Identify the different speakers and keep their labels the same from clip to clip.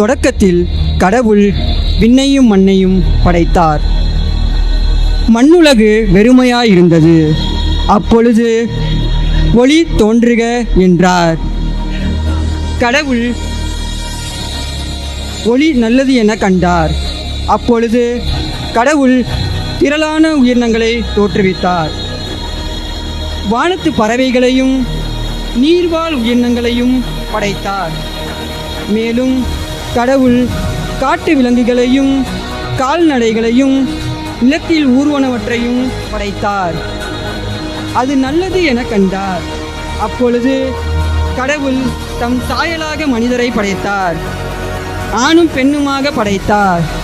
Speaker 1: தொடக்கத்தில் கடவுள் விண்ணையும் மண்ணையும் படைத்தார். மண்ணுலகு வெறுமையாயிருந்தது. அப்பொழுது ஒளி தோன்றுக என்றார். கடவுள் ஒளி நல்லது என கண்டார். அப்பொழுது கடவுள் திரளான உயிரினங்களை தோற்றுவித்தார். வானத்து பறவைகளையும் நீர்வாழ் உயிரினங்களையும் படைத்தார். மேலும் கடவுள் காட்டு விலங்குகளையும் கால்நடைகளையும் நிலத்தில் ஊர்வனவற்றையும் படைத்தார். அது நல்லது என கண்டார். அப்பொழுது கடவுள் தம் சாயலாக மனிதரை படைத்தார். ஆணும் பெண்ணுமாக படைத்தார்.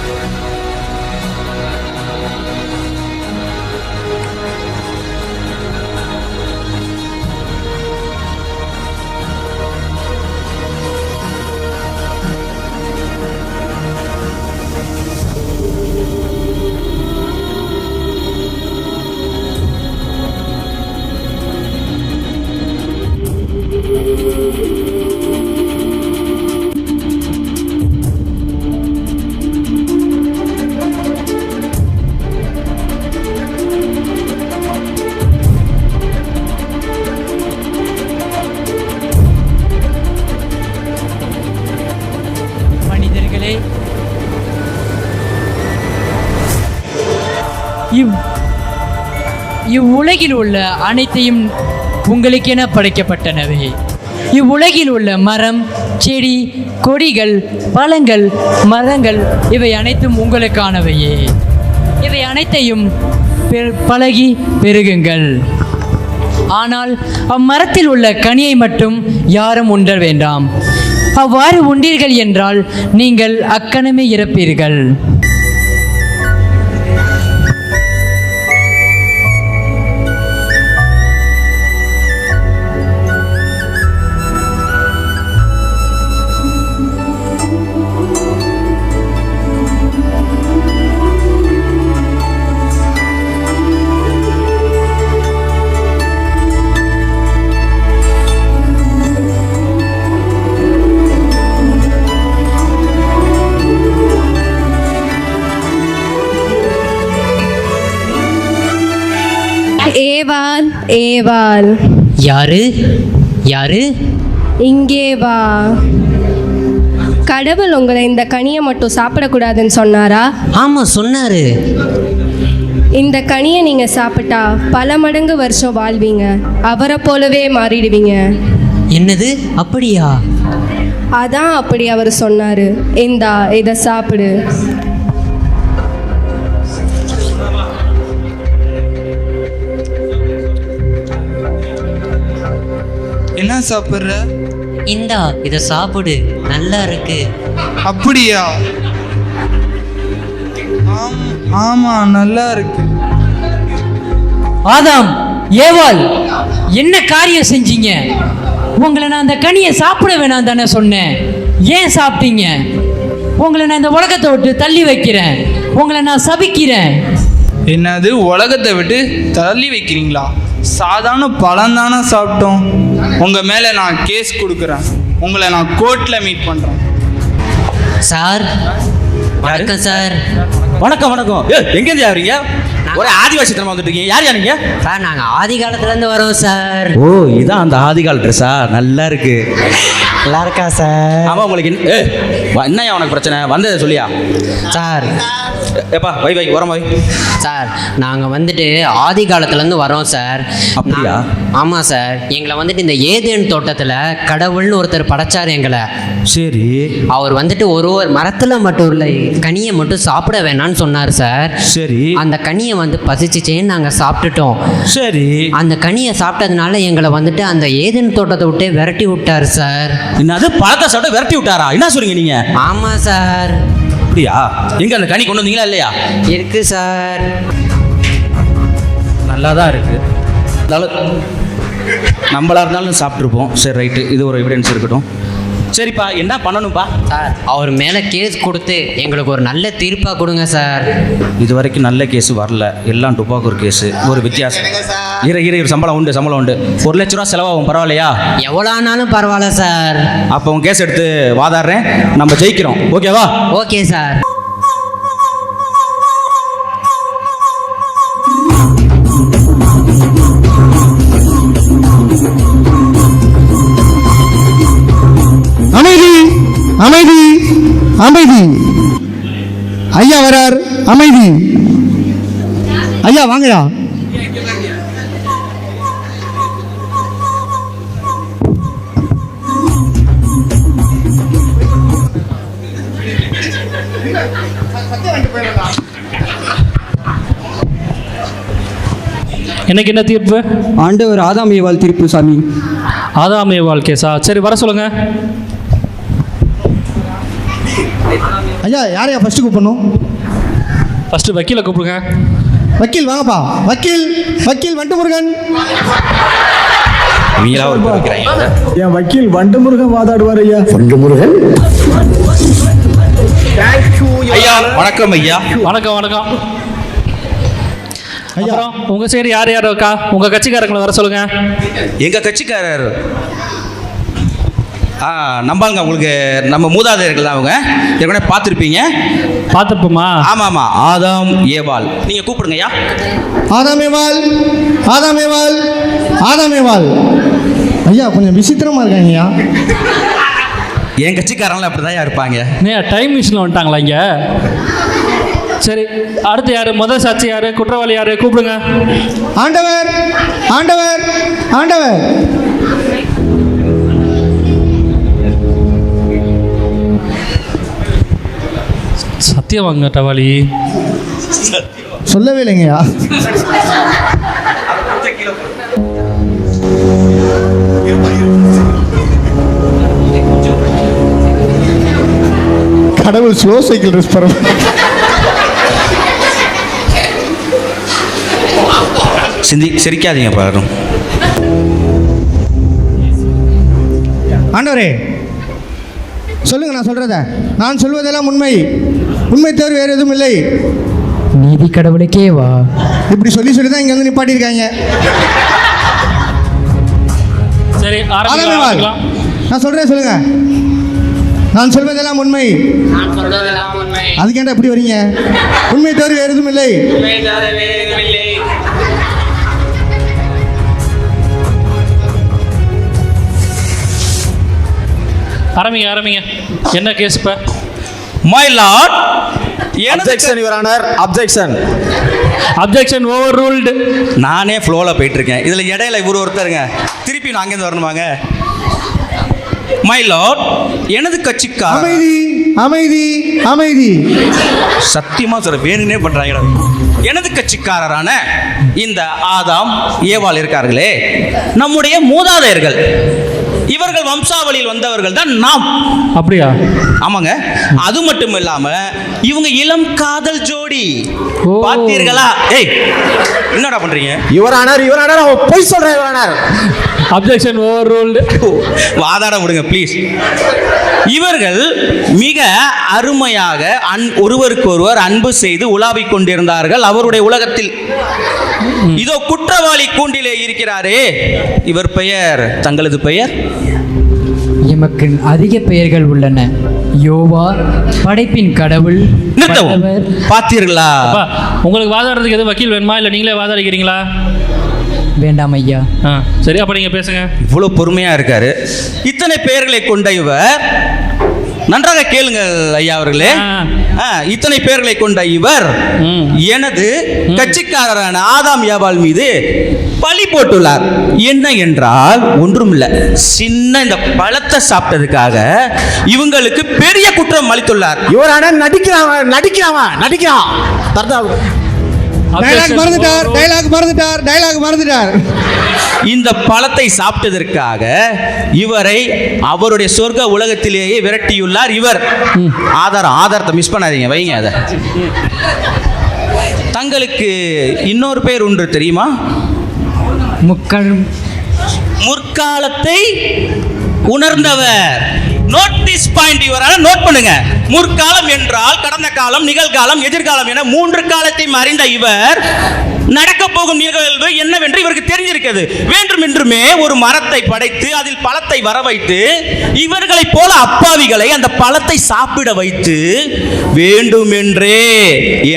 Speaker 2: இவ்வுலகில் உள்ள அனைத்தையும் உங்களுக்கென படைக்கப்பட்டனவே. இவ்வுலகில் உள்ள மரம் செடி கொடிகள் பழங்கள் மரங்கள் இவை அனைத்தும் உங்களுக்கானவையே. இவை அனைத்தையும் பழகி பெருகுங்கள். ஆனால் அம்மரத்தில் உள்ள கனியை மட்டும் யாரும் உண்ட வேண்டாம். அவ்வாறு உண்டீர்கள் என்றால் நீங்கள் அக்கணமே இறப்பீர்கள்.
Speaker 3: ஏவாள் ஏவாள்.
Speaker 2: யாரு? யாரு?
Speaker 3: இங்கே வா. கடவுள் உங்களை இந்த கனியை மட்டும் சாப்பிடக்கூடாதுன்னு சொன்னாரா?
Speaker 2: ஆமா சொன்னாரு.
Speaker 3: இந்த கனியை நீங்கள் சாப்பிட்டா பல மடங்கு வருஷம் வாழ்வீங்க. அவரை போலவே மாறிடுவீங்க.
Speaker 2: என்னது? அப்படியா?
Speaker 3: அதான் அப்படி அவர் சொன்னார். இந்தா இதை சாப்பிடு.
Speaker 4: என்ன சாப்பிட்ற?
Speaker 2: இந்தா இதை சாப்பிடு. நல்லா இருக்கு.
Speaker 4: அப்படியா? ஆம் ஆமா நல்லா இருக்கு.
Speaker 2: ஆதாம் ஏவாள் என்ன காரியம் செஞ்சீங்க? உங்களை நான் அந்த கனியை சாப்பிட வேணாம் தானே சொன்னேன். ஏன் சாப்பிட்டீங்க? உங்களை நான் இந்த உலகத்தை விட்டு தள்ளி வைக்கிறேன். உங்களை நான் சபிக்கிறேன்.
Speaker 4: என்னது உலகத்தை விட்டு தள்ளி வைக்கிறீங்களா? சாதாரண பழம் தானே சாப்பிட்டோம். உங்க மேல நான் கேஸ் கொடுக்குறேன். உங்களை நான் கோர்ட்ல மீட் பண்றேன்.
Speaker 2: சார் வணக்கம் சார்.
Speaker 5: வணக்கம் வணக்கம். எங்கேருந்து யாருங்க? ஒரே ஆதிவாசி தரமா வந்துட்டு இருக்கீங்க. யார் யாருங்க
Speaker 2: சார் நாங்கள் ஆதி காலத்துலேருந்து வரோம் சார்.
Speaker 5: ஓ இதான் அந்த ஆதிகால ட்ரெஸ்ஸா நல்லா இருக்கு.
Speaker 2: நல்லா இருக்கா சார்?
Speaker 5: ஆமா உங்களுக்கு என்ன- உனக்கு பிரச்சனை? வந்ததை சொல்லியா?
Speaker 2: சார்.
Speaker 5: ஏப்பா வை வை உரம் வை.
Speaker 6: சார் நாங்கள் வந்துட்டு ஆதி காலத்துலேருந்து வரோம் சார்.
Speaker 5: அப்படியா?
Speaker 6: ஆமாம் சார். எங்களை வந்துட்டு இந்த ஏதேன் தோட்டத்தில் கடவுள்னு ஒருத்தர் படைச்சார் எங்களை.
Speaker 5: சரி.
Speaker 6: அவர் வந்துட்டு ஒரு ஒரு மரத்தில் மட்டும் உள்ள கனியை மட்டும் சாப்பிட வேணாம்னு சொன்னார் சார்.
Speaker 5: சரி.
Speaker 6: அந்த கனியை வந்து பசிச்சுச்சேன்னு நாங்கள் சாப்பிட்டுட்டோம்.
Speaker 5: சரி.
Speaker 6: அந்த கனியை சாப்பிட்டதுனால எங்களை வந்துட்டு அந்த ஏதேன் தோட்டத்தை விட்டே விரட்டி விட்டார் சார்.
Speaker 5: என்னது பழத்தை சாப்பிட்டு விரட்டி விட்டாரா? என்ன சொல்றீங்க நீங்க?
Speaker 6: ஆமாம் சார்.
Speaker 5: அப்படியா? எங்க அந்த கனி கொண்டு வந்தீங்களா இல்லையா?
Speaker 6: இருக்கு சார்.
Speaker 5: நல்லா தான் இருக்கு நம்மளா இருந்தாலும் சாப்பிட்ருப்போம் சரி ரைட்டு. இது ஒரு எவிடன்ஸ் இருக்கட்டும். சரிப்பா என்ன பண்ணணும்ப்பா
Speaker 6: சார் அவர் மேலே கேஸ் கொடுத்து எங்களுக்கு ஒரு நல்ல தீர்ப்பாக கொடுங்க சார்.
Speaker 5: இது வரைக்கும் நல்ல கேஸ் வரல. எல்லாம் டுபாக்கூர் கேஸு ஒரு வித்தியாசம். இரு இரு இரு சம்பளம் உண்டு சம்பளம் உண்டு. ஒரு லட்ச ரூபா செலவாகும் பரவாயில்லையா?
Speaker 6: எவ்வளோ ஆனாலும் பரவாயில்ல சார்.
Speaker 5: அப்போ உன் கேஸ் எடுத்து வாதாடுறேன். நம்ம ஜெயிக்கிறோம். ஓகேவா
Speaker 6: ஓகே சார்.
Speaker 7: அமைதி. ஐயா வரார் அமைதி. ஐயா வாங்கயா
Speaker 8: எனக்கு என்ன தீர்ப்பு?
Speaker 1: ஆண்டவர் ஆதாம் ஏவாள் தீர்ப்பு சாமி.
Speaker 8: ஆதாமே வாழ்க்கேசா சரி வர சொல்லுங்க.
Speaker 7: ஐயா யாரையா ஃபர்ஸ்ட் கூப்பிடணும்?
Speaker 8: ஃபர்ஸ்ட் வக்கீலை கூப்பிடுங்க.
Speaker 7: வக்கீல் வாங்கப்பா. வக்கீல் வக்கீல் வண்டு முருகன் என் வக்கீல் வண்டு முருகன் வாதாடுவார் ஐயா.
Speaker 5: ஐயா வணக்கம் ஐயா.
Speaker 8: வணக்கம் வணக்கம். அப்புறம் உங்க சைடு யார் யார் இருக்கா? உங்க கட்சிக்காரங்களை வர சொல்லுங்க.
Speaker 5: எங்க கட்சிக்காரர்? ஆ நம்பாங்க உங்களுக்கு. நம்ம மூதாதையர்கள் தான் அவங்க. ஏற்கனவே பார்த்துருப்பீங்க.
Speaker 8: பார்த்துப்போமா
Speaker 5: ஆமாம். ஆமாம் ஆதாம் ஏவாள். நீங்கள் கூப்பிடுங்க ஐயா.
Speaker 7: ஆதாமேவாள் ஆதாமேவாள் ஆதாமேவாள் ஐயா கொஞ்சம் விசித்திரமா இருக்காங்க ஐயா.
Speaker 5: என் கட்சிக்காரங்களாம் அப்படி தான் இருப்பாங்க.
Speaker 8: டைம் மிஷினில் வந்துட்டாங்களா இங்க? சரி அடுத்து யாரு? முதல் சாட்சி யாரு? குற்றவாளி யாரு? கூப்பிடுங்க.
Speaker 7: ஆண்டவர் ஆண்டவர் ஆண்டவர்.
Speaker 8: சத்தியவாங்க டவாளி.
Speaker 7: சொல்லவே இல்லைங்கய்யா. கடவுள் ஸ்லோ சைக்கிள் ட்ரெஸ் பரவ
Speaker 5: சிந்தி சிரிக்காதீங்க பாரும்
Speaker 7: ஆண்டவரே சொல்லுங்க நான் சொல்றத. நான் சொல்வதெல்லாம் உண்மை. உண்மை தவிர வேறு எதுவும் இல்லை.
Speaker 2: நீதி கடவுளுக்கே வா.
Speaker 7: இப்படி சொல்லி சொல்லி தான் இங்க வந்து நிப்பாட்டியிருக்காங்க.
Speaker 8: சரி
Speaker 7: நான் சொல்றேன் சொல்லுங்க. நான் சொல்வதெல்லாம் உண்மை. அதுக்கேண்டா எப்படி வரீங்க? உண்மை தவிர வேறு எதுவும் இல்லை.
Speaker 8: ஆரம்பிங்க ஆரம்பிங்க. என்ன கேஸ் இப்போ?
Speaker 5: My lord
Speaker 9: objection your honour objection
Speaker 8: objection overruled
Speaker 5: நானே ஃப்ளோவில் போயிட்டு இருக்கேன் இதில் இடையில இவர் ஒருத்தருங்க திருப்பி நான் அங்கேருந்து வரணுமாங்க மை லார்ட் எனது கட்சிக்காரர்
Speaker 7: அமைதி அமைதி அமைதி.
Speaker 5: சத்தியமா சொல்ற வேணுனே பண்றாங்கடா எனது கட்சிக்காரரான இந்த ஆதாம் ஏவாள் இருக்கார்களே நம்முடைய மூதாதையர்கள். இவர்கள் வம்சாவளியில் வந்தவர்கள் தான் நாம்.
Speaker 8: அப்படியா?
Speaker 5: ஆமாங்க. அது மட்டும் இல்லாம இவங்க இளம் காதல் ஜோடி. பார்த்தீர்களா? ஏய் என்னடா பண்றீங்க?
Speaker 9: யுவர் ஆனர் அவன் பொய் சொல்றேன் your honour
Speaker 8: objection overruled
Speaker 5: வாதாட விடுங்க ப்ளீஸ் இவர்கள் மிக அருமையாக அன் ஒருவருக்கொருவர் அன்பு செய்து உலாவிக் கொண்டிருந்தார்கள் அவருடைய உலகத்தில். இதோ குற்றவாளி கூண்டிலே இருக்கிறாரே. இவர் பெயர் தங்களது பெயர்?
Speaker 2: எமக்கு அதிக பெயர்கள் உள்ளன. யோவா படைப்பின் கடவுள்
Speaker 5: நிறுத்தவும். பார்த்தீர்களா?
Speaker 8: அப்பா உங்களுக்கு வாதாடுறதுக்கு எதுவும் வக்கீல் வேணுமா? இல்லை நீங்களே வாதாடிக்கிறீங்களா
Speaker 2: வேண்டாம் ஐயா.
Speaker 8: ஆ சரி அப்போ நீங்கள் பேசுங்க.
Speaker 5: இவ்வளவு பொறுமையா இருக்காரு. இத்தனை பெயர்களை கொண்ட இவர் நன்றாக கேளுங்கள் ஐயா அவர்களே. இத்தனை பெயர்களை கொண்ட இவர்
Speaker 8: ம்.
Speaker 5: எனது கட்சிக்காரரான ஆதாம் யாபால் மீது பழி போட்டுள்ளார். என்ன என்றால் ஒன்றுமில்ல. சின்ன இந்த பழத்தை சாப்பிட்டதுக்காக இவங்களுக்கு பெரிய குற்றம் அளித்துள்ளார்.
Speaker 9: யுவர் ஆனர் நடிக்கிறான் நடிக்கிறான். நடிக்கிறான்
Speaker 7: டைலாக் மறந்துட்டார் டைலாக் மறந்துட்டார் டைலாக் மறந்துட்டார்.
Speaker 5: இந்த பழத்தை சாப்பிட்டதற்காக இவரை அவருடைய சொர்க்க உலகத்திலேயே விரட்டியுள்ளார் இவர். ஆதாரம் ஆதாரத்தை மிஸ் பண்ணாதீங்க வைங்க அதை. தங்களுக்கு இன்னொரு பேர் ஒன்று தெரியுமா?
Speaker 2: முக்கள்
Speaker 5: முற்காலத்தை உணர்ந்தவர். நோட்டீஸ் பாயிண்ட் இவரான நோட் பண்ணுங்க. முற்காலம் என்றால் கடந்த காலம் நிகழ்காலம் எதிர்காலம் என மூன்று காலத்தையும் அறிந்த இவர் நடக்க போகும் நிகழ்வு என்னவென்று இவருக்கு தெரிஞ்சிருக்கிறது. வேண்டுமென்றுமே ஒரு மரத்தை படைத்து அதில் பழத்தை வர வைத்து இவர்களைப் போல அப்பாவிகளை அந்த பழத்தை சாப்பிட வைத்து வேண்டுமென்றே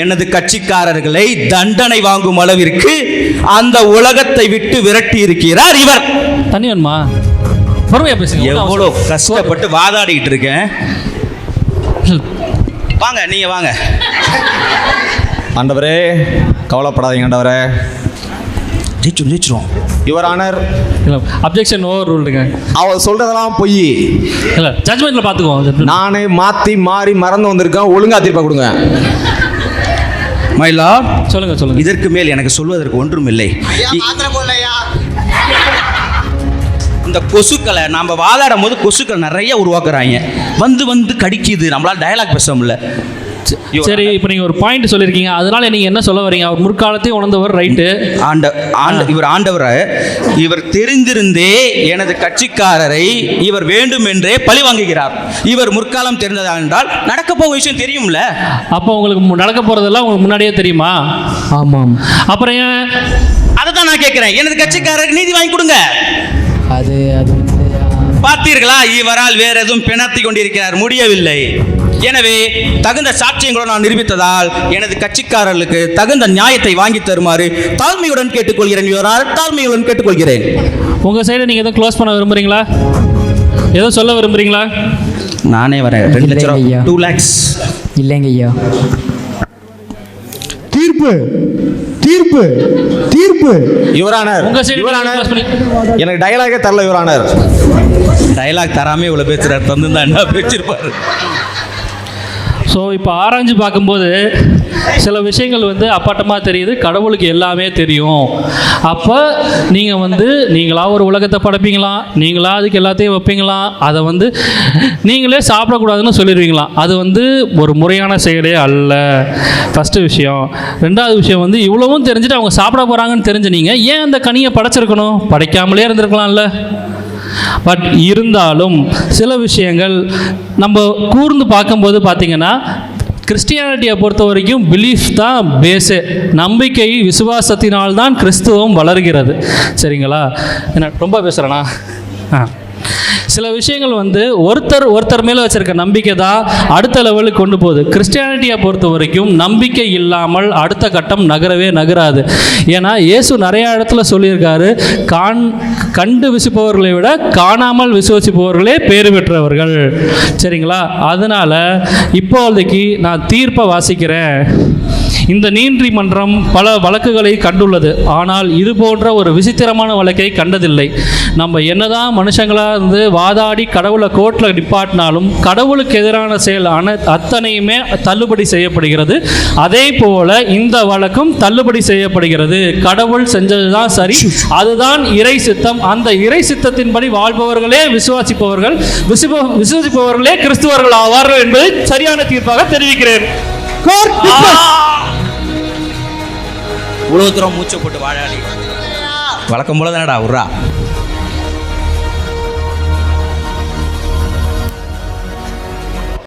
Speaker 5: எனது கட்சிக்காரர்களை தண்டனை வாங்கும் அளவிற்கு அந்த உலகத்தை விட்டு விரட்டி இருக்கிறார் இவர்.
Speaker 8: தனியன்மா பொறுமையா பேசுங்க.
Speaker 5: எவ்வளோ கஷ்டப்பட்டு வாதாடிக்கிட்டு இருக்கேன். வாங்க நீங்க வாங்க.
Speaker 9: ஆண்டவரே கவலைப்படாதீங்க ஆண்டவரே
Speaker 5: ஜெயிச்சிரும். ஜெயிச்சிரும்
Speaker 9: யுவர் ஆனர்
Speaker 8: அப்ஜெக்ஷன் ஓவர் ரூல்டுங்க
Speaker 9: அவர் சொல்றதெல்லாம் பொய்.
Speaker 8: இல்லை ஜட்மெண்ட்டில் பார்த்துக்குவோம்
Speaker 9: நானே மாத்தி மாறி மறந்து வந்திருக்கேன். ஒழுங்கா தீர்ப்பா கொடுங்க.
Speaker 5: மை லார்ட்
Speaker 8: சொல்லுங்க சொல்லுங்க.
Speaker 5: இதற்கு மேல் எனக்கு சொல்வதற்கு ஒன்றும் இல்லை. இந்த கொசுக்களை நாம வாதாடும் போது கொசுக்கள் நிறைய உருவாக்குறாங்க. வந்து வந்து கடிக்குது. நம்மளால டயலாக் பேச முடியல.
Speaker 8: சரி இப்போ நீங்கள் ஒரு பாயிண்ட் சொல்லியிருக்கீங்க. அதனால நீங்கள் என்ன சொல்ல வரீங்க? அவர் முற்காலத்தையும் உணர்ந்தவர் ரைட்டு
Speaker 5: ஆண்ட ஆண்ட இவர் ஆண்டவர்? இவர் தெரிந்திருந்தே எனது கட்சிக்காரரை இவர் வேண்டுமென்றே பழி வாங்குகிறார். இவர் முற்காலம் தெரிந்ததா என்றால் நடக்க போகும் விஷயம் தெரியும்ல?
Speaker 8: அப்போ உங்களுக்கு மு- நடக்க போகிறதெல்லாம் உங்களுக்கு முன்னாடியே தெரியுமா?
Speaker 2: ஆமாம்.
Speaker 8: அப்புறம் ஏன்?
Speaker 5: அதை தான் நான் கேட்கிறேன். எனது கட்சிக்காரருக்கு நீதி வாங்கி கொடுங்க.
Speaker 2: அது அது
Speaker 5: பார்த்தீர்களா? இவரால் வேற எதுவும் பிணத்தி கொண்டிருக்கிறார். முடியவில்லை. எனவே தகுந்த சாட்சியங்களோடு நான் நிரூபித்ததால் எனது கட்சிக்காரர்களுக்கு தகுந்த நியாயத்தை வாங்கி தருமாறு தாழ்மையுடன் கேட்டுக்கொள்கிறேன். இவரால் தாழ்மையுடன் கேட்டுக்கொள்கிறேன்.
Speaker 8: உங்கள் சைடை நீங்கள் எதுவும் க்ளோஸ் பண்ண விரும்புறீங்களா? எதுவும் சொல்ல விரும்புறீங்களா?
Speaker 5: நானே வரேன். ரெண்டு லட்சம். டூ லேக்ஸ்
Speaker 2: இல்லைங்க ஐயா.
Speaker 7: தீர்ப்பு. தீர்ப்பு தீர்ப்பு.
Speaker 9: யுவர் ஆனர்
Speaker 8: உங்கள் சைடு
Speaker 9: யுவர் ஆனர்
Speaker 8: க்ளோஸ் பண்ணி
Speaker 9: எனக்கு டயலாகே தரல யுவர் ஆனர்
Speaker 5: டயலாக் தராமே இவ்வளோ பேசுறாரு தந்து என்ன பேசியிருப்பாரு
Speaker 8: ஸோ இப்போ ஆராய்ஞ்சு பார்க்கும்போது சில விஷயங்கள் வந்து அப்பாட்டமாக தெரியுது கடவுளுக்கு எல்லாமே தெரியும். அப்போ நீங்கள் வந்து நீங்களா ஒரு உலகத்தை படைப்பீங்களா? நீங்களா அதுக்கு எல்லாத்தையும் வைப்பீங்களா? அதை வந்து நீங்களே சாப்பிடக்கூடாதுன்னு சொல்லிடுவீங்களா? அது வந்து ஒரு முறையான செயலே அல்ல. ஃபஸ்ட்டு விஷயம். ரெண்டாவது விஷயம் வந்து இவ்வளவும் தெரிஞ்சுட்டு அவங்க சாப்பிட போகிறாங்கன்னு தெரிஞ்ச நீங்கள் ஏன் அந்த கனியை படைச்சிருக்கணும்? படைக்காமலே இருந்திருக்கலாம்ல. பட் இருந்தாலும் சில விஷயங்கள் நம்ம கூர்ந்து பார்க்கும்போது பார்த்தீங்கன்னா கிறிஸ்டியானிட்டியை பொறுத்த வரைக்கும் பிலீஃப் தான் பேஸு நம்பிக்கை விசுவாசத்தினால்தான் கிறிஸ்துவம் வளர்கிறது. சரிங்களா? என்ன ரொம்ப பேசுகிறேண்ணா ஆ. சில விஷயங்கள் வந்து ஒருத்தர் ஒருத்தர் மேலே வச்சிருக்க நம்பிக்கை தான் அடுத்த லெவலுக்கு கொண்டு போகுது. கிறிஸ்டியானிட்டியை பொறுத்த வரைக்கும் நம்பிக்கை இல்லாமல் அடுத்த கட்டம் நகரவே நகராது. ஏன்னா இயேசு நிறைய இடத்துல சொல்லியிருக்காரு காண் கண்டு விசுப்பவர்களை விட காணாமல் விசுவசிப்பவர்களே பேறு பெற்றவர்கள். சரிங்களா? அதனால் இப்போதைக்கு நான் தீர்ப்பை வாசிக்கிறேன். இந்த நீதிமன்றம் பல வழக்குகளை கண்டுள்ளது. ஆனால் இது போன்ற ஒரு விசித்திரமான வழக்கை கண்டதில்லை. நம்ம என்னதான் மனுஷங்களாக இருந்து வாதாடி கடவுளை கோர்ட்டில் நிப்பாட்டினாலும் கடவுளுக்கு எதிரான செயல் அன அத்தனையுமே தள்ளுபடி செய்யப்படுகிறது. அதே போல இந்த வழக்கும் தள்ளுபடி செய்யப்படுகிறது. கடவுள் செஞ்சதுதான் சரி அதுதான் இறை சித்தம். அந்த இறை சித்தத்தின்படி வாழ்பவர்களே விசுவாசிப்பவர்கள் விசுவ விசுவாசிப்பவர்களே கிறிஸ்துவர்கள் ஆவார்கள் என்பதை சரியான தீர்ப்பாக தெரிவிக்கிறேன்.
Speaker 5: இவ்வளோ தூரம் மூச்சை போட்டு வாழாடி வழக்கம் போல தானடா உர்ரா